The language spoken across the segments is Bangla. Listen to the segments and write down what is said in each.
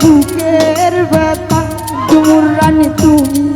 বুকের ব্যথা ডুমুর তুমি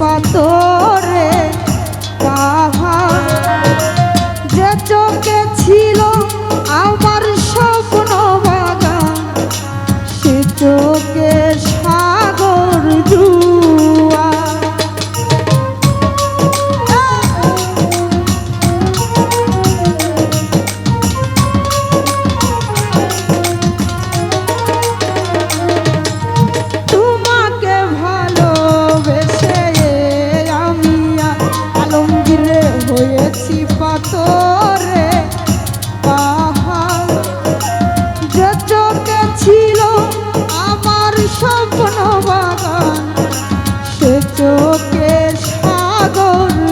পাতরে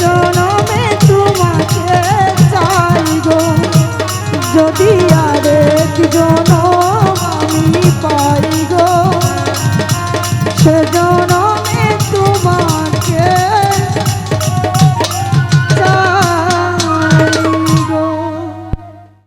জন